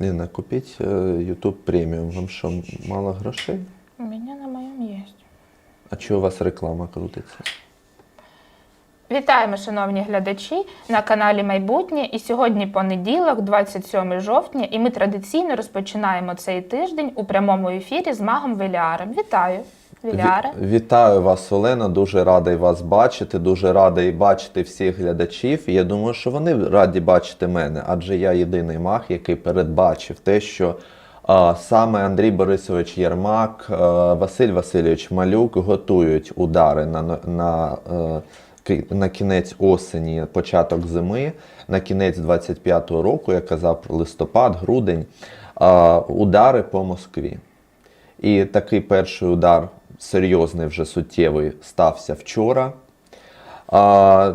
Ліна, купіть е, YouTube преміум. Вам що, мало грошей? У мене на моєму є. А чи у вас реклама крутиться? Вітаємо, шановні глядачі, на каналі Майбутнє. І сьогодні понеділок, 27 жовтня, і ми традиційно розпочинаємо цей тиждень у прямому ефірі з магом Веліаром. Вітаю, Веліаре. Ві- Вітаю вас, Олена. Дуже радий вас бачити. Дуже радий бачити всіх глядачів. І я думаю, що вони раді бачити мене, адже я єдиний маг, який передбачив те, що а, саме Андрій Борисович Єрмак, а, Василь Васильович Малюк готують удари на, на, е, ки- на кінець осені, початок зими, на кінець 25-го року, я казав про листопад, грудень, удари по Москві. І такий перший удар серйозний, вже суттєвий, стався вчора. А,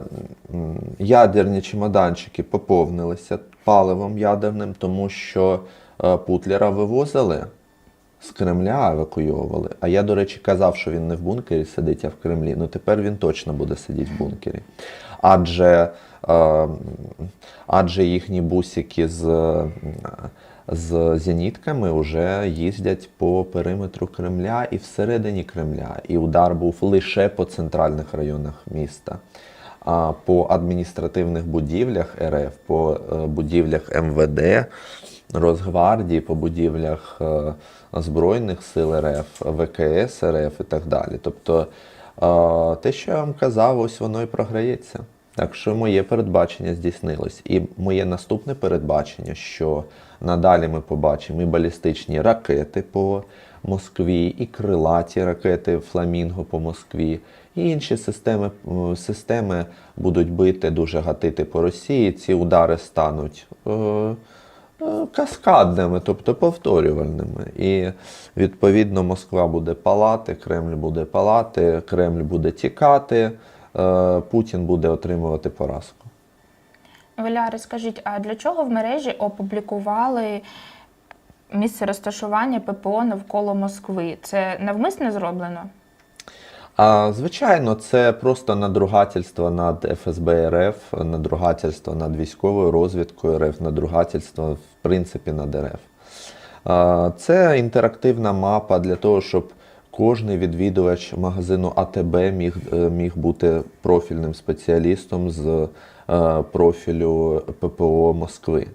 ядерні чемоданчики поповнилися паливом ядерним, тому що е, Путлера вивозили з Кремля, евакуйовували. А я, до речі, казав, що він не в бункері сидить, а в Кремлі. Ну тепер він точно буде сидіти в бункері. Адже, е, адже їхні бусики з, е, з зенітками вже їздять по периметру Кремля і всередині Кремля. І удар був лише по центральних районах міста. А по адміністративних будівлях РФ, по е, будівлях МВД, Росгвардії, по будівлях е, Збройних сил РФ, ВКС РФ і так далі. Тобто е, те, що я вам казав, ось воно і програється. Так що моє передбачення здійснилось. І моє наступне передбачення, що надалі ми побачимо і балістичні ракети по Москві, і крилаті ракети Фламінго по Москві, і інші системи, системи будуть бити, дуже гатити по Росії. Ці удари стануть. е, е, Каскадними, тобто повторювальними. І відповідно Москва буде палати, Кремль буде палати, Кремль буде тікати, Путін буде отримувати поразку. Веліаре, скажіть, а для чого в мережі опублікували місце розташування ППО навколо Москви? Це навмисно зроблено? А, звичайно, це просто надругательство над ФСБ РФ, надругательство над військовою розвідкою РФ, надругательство, в принципі, над РФ. А, Це інтерактивна мапа для того, щоб кожний відвідувач магазину АТБ міг, е, міг бути профільним спеціалістом з е, профілю ППО Москви.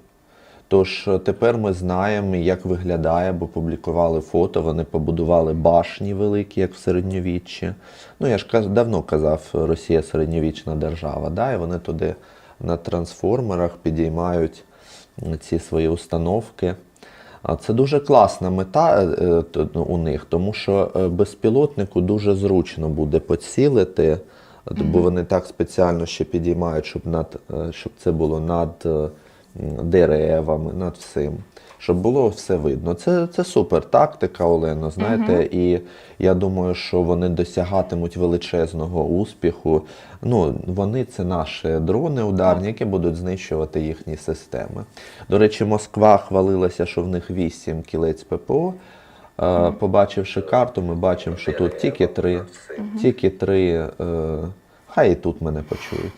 Тож е, тепер ми знаємо, як виглядає, бо публікували фото. Вони побудували башні великі, як в середньовіччі. Ну я ж давно казав, Росія середньовічна держава. Да? І вони туди на трансформерах підіймають ці свої установки. А Це дуже класна мета е, е, ну, у них, тому що е, безпілотнику дуже зручно буде поцілити, бо вони так спеціально ще підіймають, щоб, над, щоб це було над деревами, над всім. Щоб було все видно. Це, це супер тактика, Олено, знаєте, і я думаю, що вони досягатимуть величезного успіху. Ну, вони це наші дрони ударні, які будуть знищувати їхні системи. До речі, Москва хвалилася, що в них 8 кілець ППО. Е, Побачивши карту, ми бачимо, що тут тільки три, тільки три. Е, Хай і тут мене почують.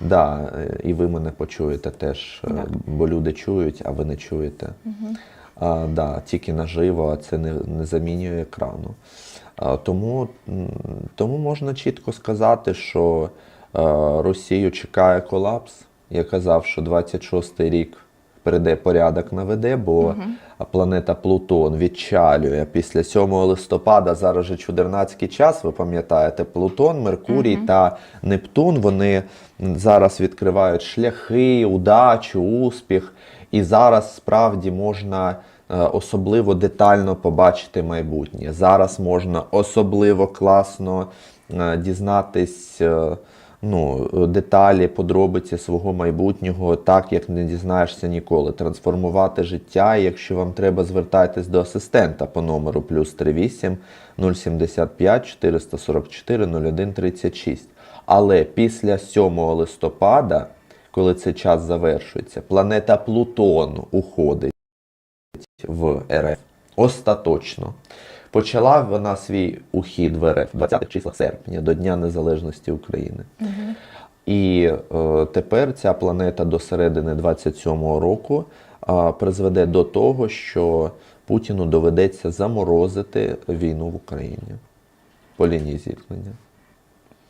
Да, е, і ви мене почуєте теж, так. бо люди чують, а ви не чуєте. А, да, тільки наживо, а це не, не замінює екрану. А, тому, тому можна чітко сказати, що а, Росію чекає колапс. Я казав, що 26-й рік прийде порядок наведе, бо планета Плутон відчалює після 7 листопада. Зараз же чудернацький час. Ви пам'ятаєте, Плутон, Меркурій та Нептун. Вони зараз відкривають шляхи, удачу, успіх. І зараз справді можна е, особливо детально побачити майбутнє. Зараз можна особливо класно е, дізнатись. Ну, деталі, подробиці свого майбутнього, так як не дізнаєшся ніколи. Трансформувати життя. Якщо вам треба, звертайтесь до асистента по номеру плюс 38 075 444 01 36. Але після 7 листопада, коли цей час завершується, планета Плутон уходить в РФ остаточно. Почала вона свій ухід в РФ 20 числа серпня до Дня Незалежності України. І е, тепер ця планета до середини 27-го року а, призведе до того, що Путіну доведеться заморозити війну в Україні по лінії зіткнення.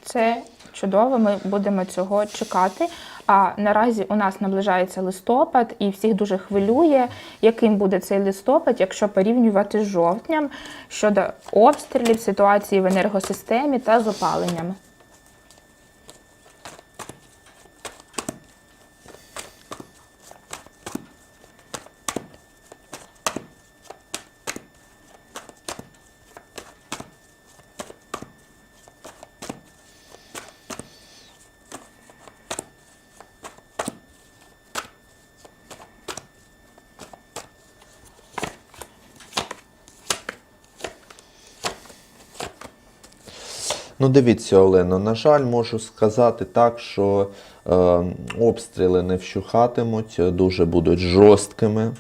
Це чудово, ми будемо цього чекати. А наразі у нас наближається листопад, і всіх дуже хвилює, яким буде цей листопад, якщо порівнювати з жовтням щодо обстрілів, ситуації в енергосистемі та з опаленнями. Ну, дивіться, Олено, на жаль, можу сказати так, що е, обстріли не вщухатимуть, дуже будуть жорсткими,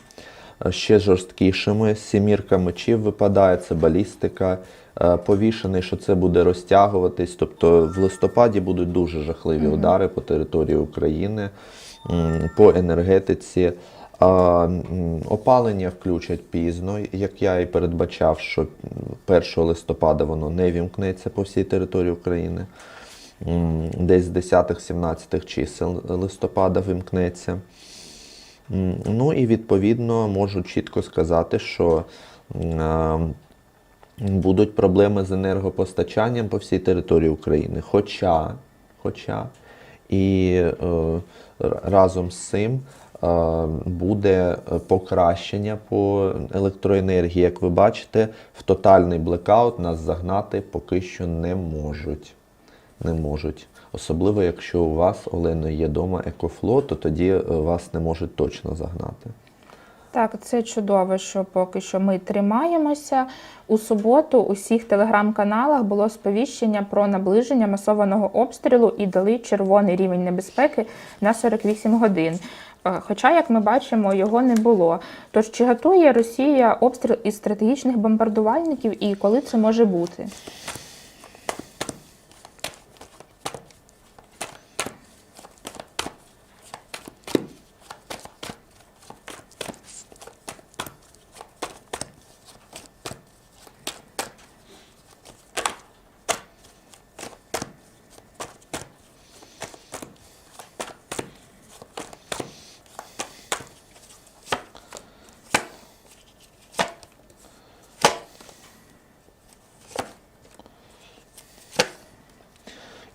е, ще жорсткішими. Сімірка мечів випадає, це балістика. Е, повішений, що це буде розтягуватись. Тобто в листопаді будуть дуже жахливі удари по території України, по енергетиці. Опалення включать пізно, як я і передбачав, що 1 листопада воно не вімкнеться по всій території України. Десь з 10-17 чисел листопада вимкнеться. Ну і відповідно можу чітко сказати, що будуть проблеми з енергопостачанням по всій території України. Хоча, хоча і е, разом з цим буде покращення по електроенергії. Як ви бачите, в тотальний блекаут нас загнати поки що не можуть. Не можуть. Особливо, якщо у вас, Олено, є вдома екофло, то тоді е, вас не можуть точно загнати. Так, це чудово, що поки що ми тримаємося. У суботу у всіх телеграм-каналах було сповіщення про наближення масованого обстрілу і дали червоний рівень небезпеки на 48 годин. Е, Хоча, як ми бачимо, його не було. Тож чи готує Росія обстріл із стратегічних бомбардувальників і коли це може бути?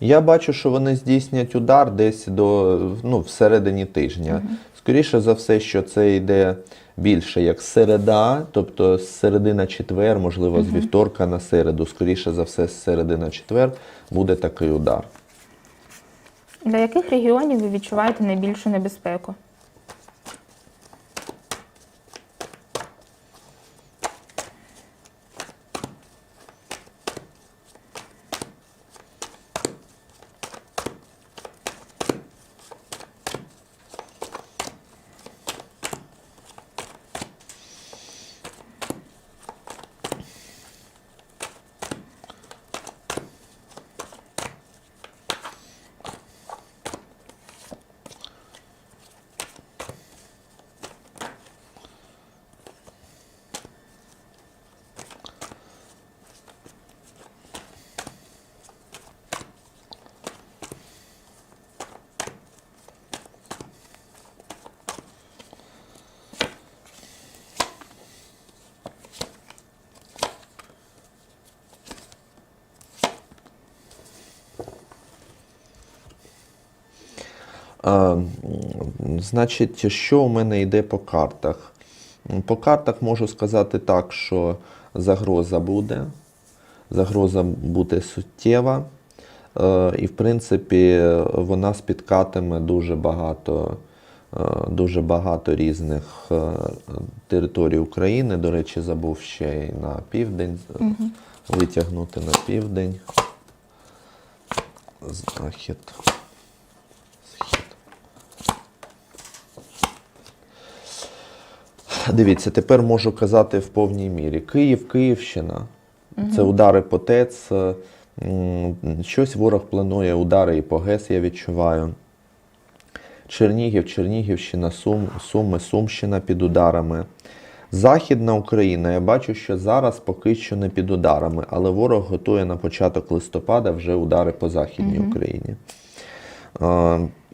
Я бачу, що вони здійснять удар десь до ну, всередині тижня. Скоріше за все, що це йде більше як середа, тобто з середи на четвер, можливо, з вівторка на середу. Скоріше за все, з середина четвер буде такий удар. Для яких регіонів ви відчуваєте найбільшу небезпеку? Значить, що у мене йде по картах? По картах можу сказати так, що загроза буде. Загроза буде суттєва. Е, І, в принципі, вона спіткатиме дуже багато, е, дуже багато різних е, територій України. До речі, забув ще й на південь витягнути на південь. Захід. Дивіться, тепер можу казати в повній мірі. Київ, Київщина. Це удари по ТЕЦ. е, Щось ворог планує удари і по ГЕС, я відчуваю. Чернігів, Чернігівщина, Сум, Суми, Сумщина під ударами. Західна Україна, я бачу, що зараз поки що не під ударами, але ворог готує на початок листопада вже удари по Західній Україні.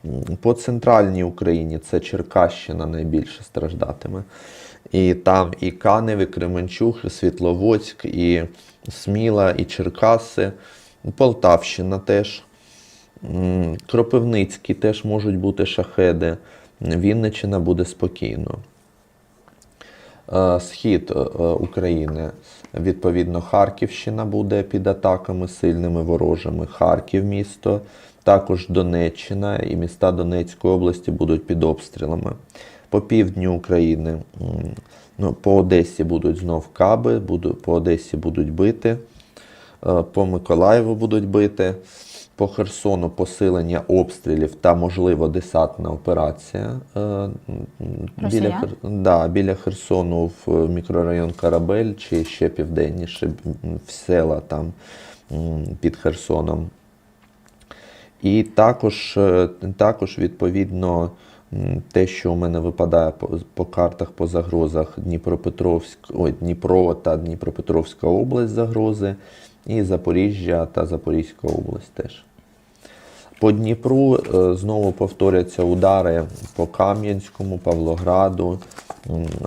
Е, По центральній Україні це Черкащина найбільше страждатиме. І там і Канев, і Кременчуг, і Світловодськ, і Сміла, і Черкаси, Полтавщина теж. М, Кропивницький теж можуть бути шахеди. Вінниччина буде спокійно. Е, Схід е, України, відповідно, Харківщина буде під атаками сильними ворожими. Харків місто, також Донеччина і міста Донецької області будуть під обстрілами. По півдню України, ну, по Одесі будуть знов каби, буду- по Одесі будуть бити, е, по Миколаєву будуть бити. По Херсону посилення обстрілів та, можливо, десантна операція. е, Біля, Хер... да, біля Херсону в мікрорайон Карабель чи ще південніше в села там під Херсоном. І також, е, також відповідно, те, що у мене випадає по, по картах по загрозах Дніпропетровськ, ой, Дніпро та Дніпропетровська область загрози, і Запоріжжя та Запорізька область теж. По Дніпру е, знову повторяться удари по Кам'янському, Павлограду,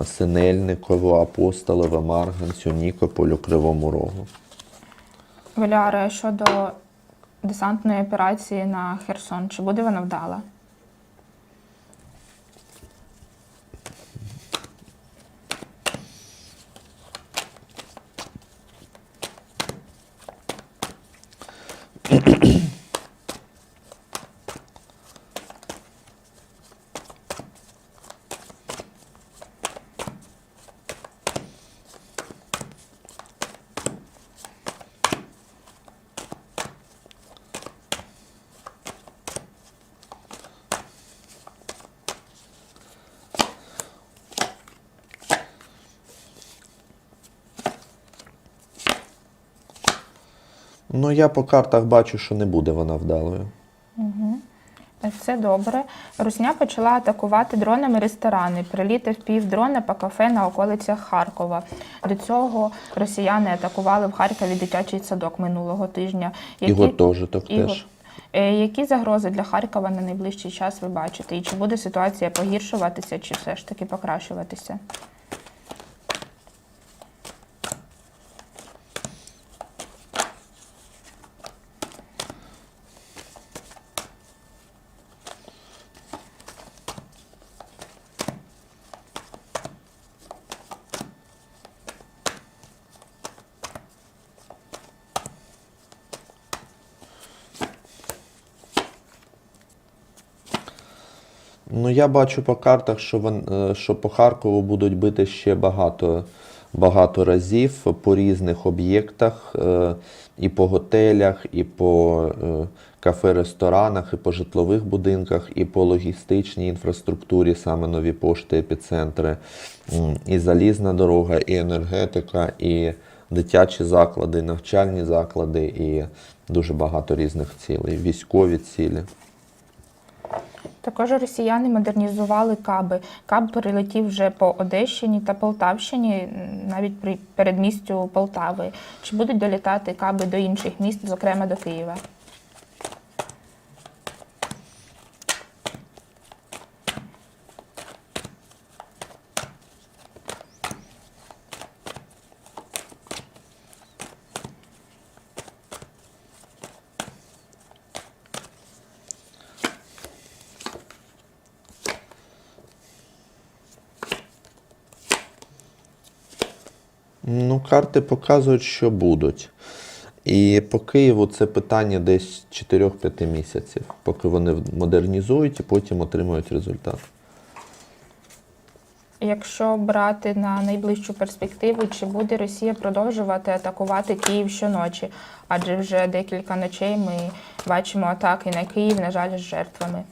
Синельникову, Апостолове, Марганцю, Нікополю, Кривому Рогу. Валяре, щодо десантної операції на Херсон, чи буде вона вдала? Ну, я по картах бачу, що не буде вона вдалою. Все добре. Русня почала атакувати дронами ресторани. Приліти в пів дрона по кафе на околицях Харкова. До цього росіяни атакували в Харкові дитячий садок минулого тижня. І гуртожиток і теж. гурт- Е, Які загрози для Харкова на найближчий час ви бачите? І чи буде ситуація погіршуватися, чи все ж таки покращуватися? Я бачу по картах, що, вон, е, що по Харкову будуть бити ще багато, багато разів по різних об'єктах, е, і по готелях, і по е, кафе-ресторанах, і по житлових будинках, і по логістичній інфраструктурі, саме нові пошти, епіцентри, і залізна дорога, і енергетика, і дитячі заклади, і навчальні заклади, і дуже багато різних цілей, військові цілі. Також росіяни модернізували каби. Каб прилетів вже по Одещині та Полтавщині, навіть при передмістю Полтави. Чи будуть долітати каби до інших міст, зокрема до Києва? Ну, карти показують, що будуть. І по Києву це питання десь 4-5 місяців, поки вони модернізують і потім отримують результат. Якщо брати на найближчу перспективу, чи буде Росія продовжувати атакувати Київ щоночі? Адже вже декілька ночей ми бачимо атаки на Київ, на жаль, з жертвами.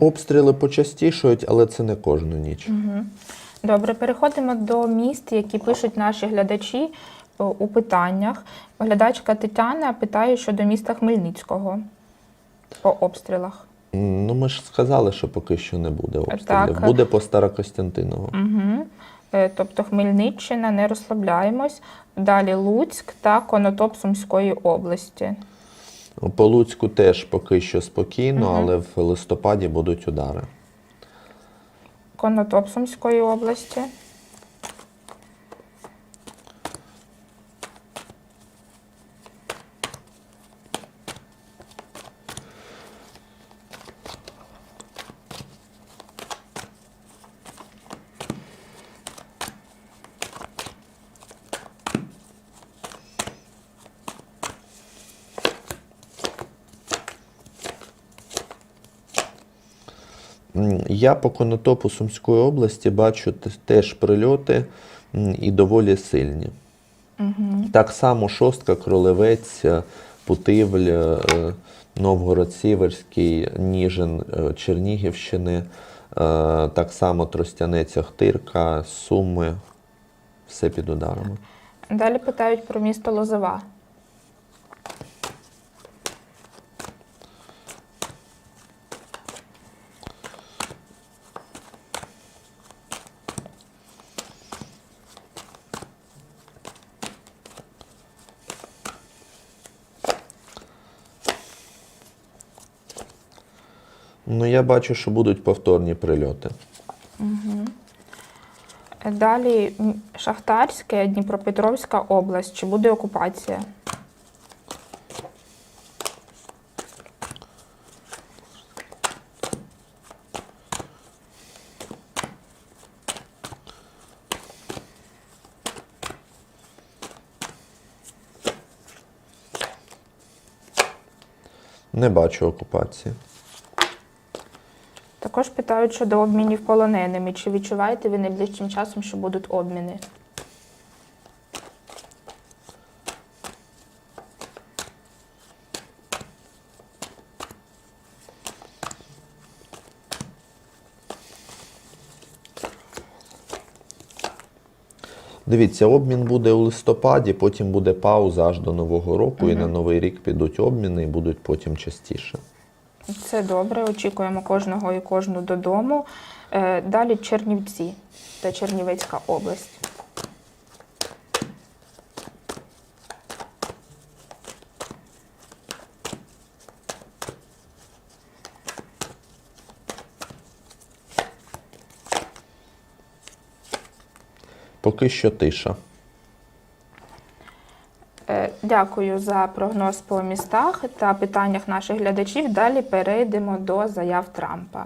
Ну, обстріли почастішують, але це не кожну ніч. Добре, переходимо до міст, які пишуть наші глядачі у питаннях. Глядачка Тетяна питає щодо міста Хмельницького по обстрілах. Ну, ми ж сказали, що поки що не буде обстрілів. Так. Буде по Старокостянтинову. Угу. Тобто Хмельниччина, не розслабляємось. Далі Луцьк та Конотоп Сумської області. По Луцьку теж поки що спокійно, угу. але в листопаді будуть удари. Конотопсумської області. Я по конотопу Сумської області бачу теж прильоти і доволі сильні. Угу. Так само Шостка, Кролевець, е, Путивль, е, Новгород Сіверський, Ніжин е, Чернігівщини, так само Тростянець, Охтирка, Суми. Все під ударами. Далі питають про місто Лозова. Ну, я бачу, що будуть повторні прильоти. Далі Шахтарське, Дніпропетровська область. Чи буде окупація? Не бачу окупації. Також питають щодо обмінів полоненими. Чи відчуваєте ви найближчим часом, що будуть обміни? Дивіться, обмін буде у листопаді, потім буде пауза аж до Нового року, і на Новий рік підуть обміни і будуть потім частіше. Це добре. Очікуємо кожного і кожну додому. Е, Далі Чернівці та Чернівецька область. Поки що тиша. Дякую за прогноз по містах та питаннях наших глядачів. Далі перейдемо до заяв Трампа.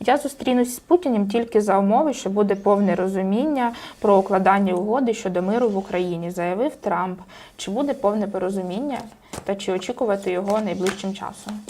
Я зустрінусь з Путіним тільки за умови, що буде повне розуміння про укладання угоди щодо миру в Україні, заявив Трамп. Чи буде повне порозуміння та чи очікувати його найближчим часом?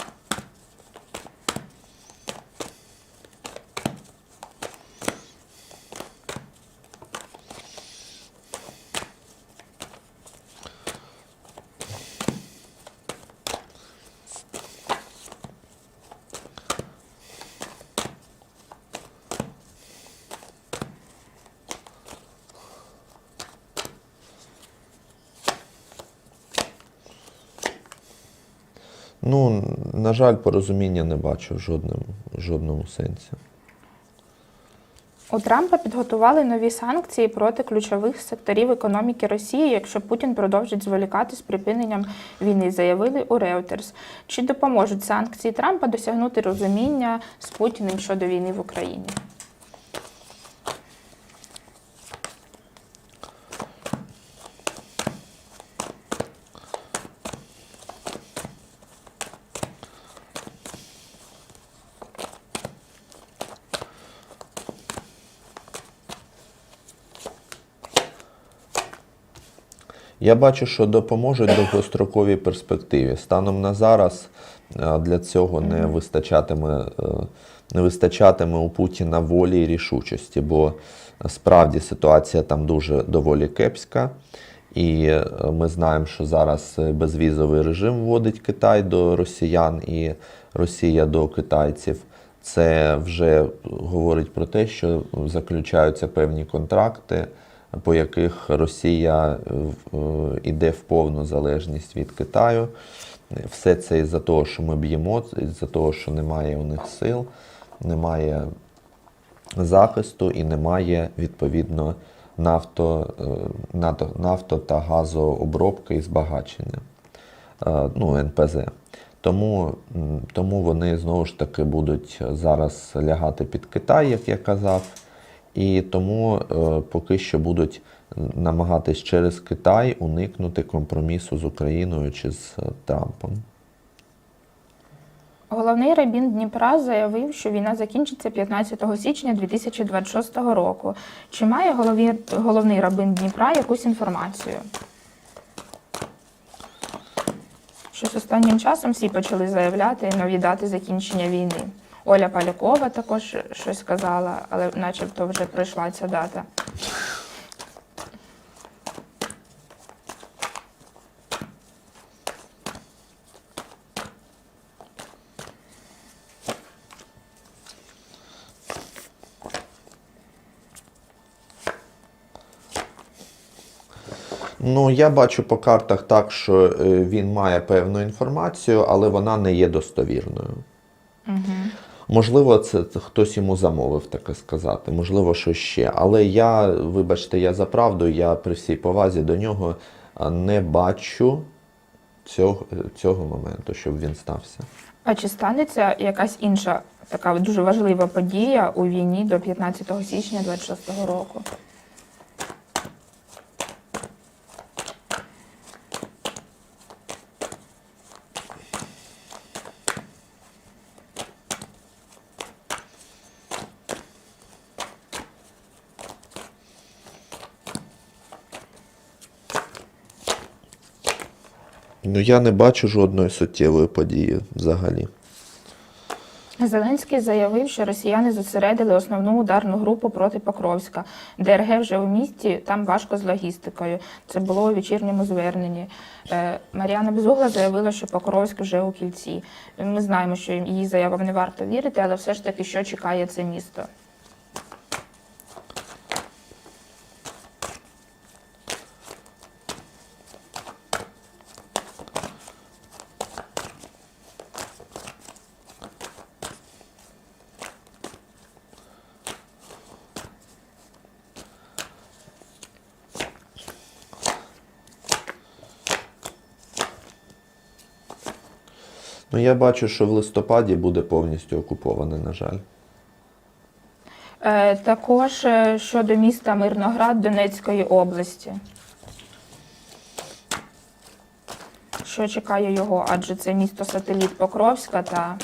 Ну, на жаль, порозуміння не бачу в жодному, жодному сенсі. У Трампа підготували нові санкції проти ключових секторів економіки Росії, якщо Путін продовжить зволікати з припиненням війни, заявили у Reuters. Чи допоможуть санкції Трампа досягнути розуміння з Путіним щодо війни в Україні? Я бачу, що допоможуть довгостроковій перспективі. Станом на зараз е, для цього не вистачатиме, е, не вистачатиме у Путіна волі і рішучості, бо справді ситуація там дуже доволі кепська. І е, ми знаємо, що зараз безвізовий режим вводить Китай до росіян і Росія до китайців. Це вже говорить про те, що заключаються певні контракти, по яких Росія е, в- е, йде в повну залежність від Китаю. Все це із-за того, що ми б'ємо, із-за того, що немає у них сил, немає захисту і немає відповідно нафто, е, нафто та газообробки і збагачення, е, ну, НПЗ. Тому, тому вони знову ж таки будуть зараз лягати під Китай, як я казав, і тому е, поки що будуть намагатись через Китай уникнути компромісу з Україною чи з е, Трампом. Головний рабін Дніпра заявив, що війна закінчиться 15 січня 2026 року. Чи має голові, головний рабин Дніпра якусь інформацію? Щось останнім часом всі почали заявляти нові дати закінчення війни. Оля Полякова також щось сказала, але начебто вже пройшла ця дата. Ну, я бачу по картах так, що е, він має певну інформацію, але вона не є достовірною. Можливо, це хтось йому замовив таке сказати, можливо, що ще. Але я, вибачте, я за правду, я при всій повазі до нього не бачу цього, цього моменту, щоб він стався. А чи станеться якась інша така дуже важлива подія у війні до 15 січня 2026 року? Ну, я не бачу жодної суттєвої події взагалі. Зеленський заявив, що росіяни зосередили основну ударну групу проти Покровська. ДРГ вже у місті, там важко з логістикою. Це було у вечірньому зверненні. Е, Мар'яна Безугла заявила, що Покровськ вже у кільці. Ми знаємо, що її заявам не варто вірити, але все ж таки, що чекає це місто. Ну, я бачу, що в листопаді буде повністю окуповане, на жаль. Е, Також е, щодо міста Мирноград Донецької області. Що чекає його? Адже це місто сателіт Покровська та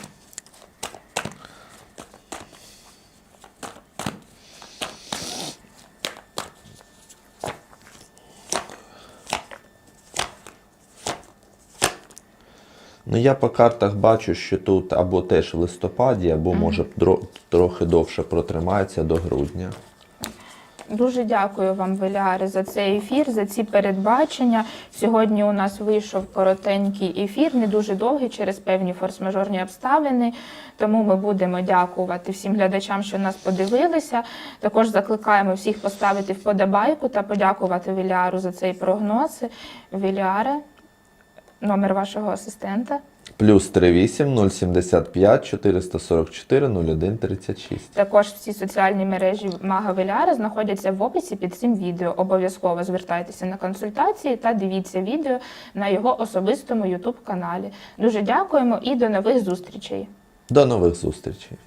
Ну, я по картах бачу, що тут або теж в листопаді, або може дро- трохи довше протримається до грудня. Дуже дякую вам, Веліари, за цей ефір, за ці передбачення. Сьогодні у нас вийшов коротенький ефір, не дуже довгий через певні форс-мажорні обставини. Тому ми будемо дякувати всім глядачам, що нас подивилися. Також закликаємо всіх поставити вподобайку та подякувати Веліару за цей прогноз. Веліаре, номер вашого асистента. Плюс 38 075 444 01 36. Також всі соціальні мережі Мага Веліара знаходяться в описі під цим відео. Обов'язково звертайтеся на консультації та дивіться відео на його особистому YouTube каналі. Дуже дякуємо і до нових зустрічей. До нових зустрічей!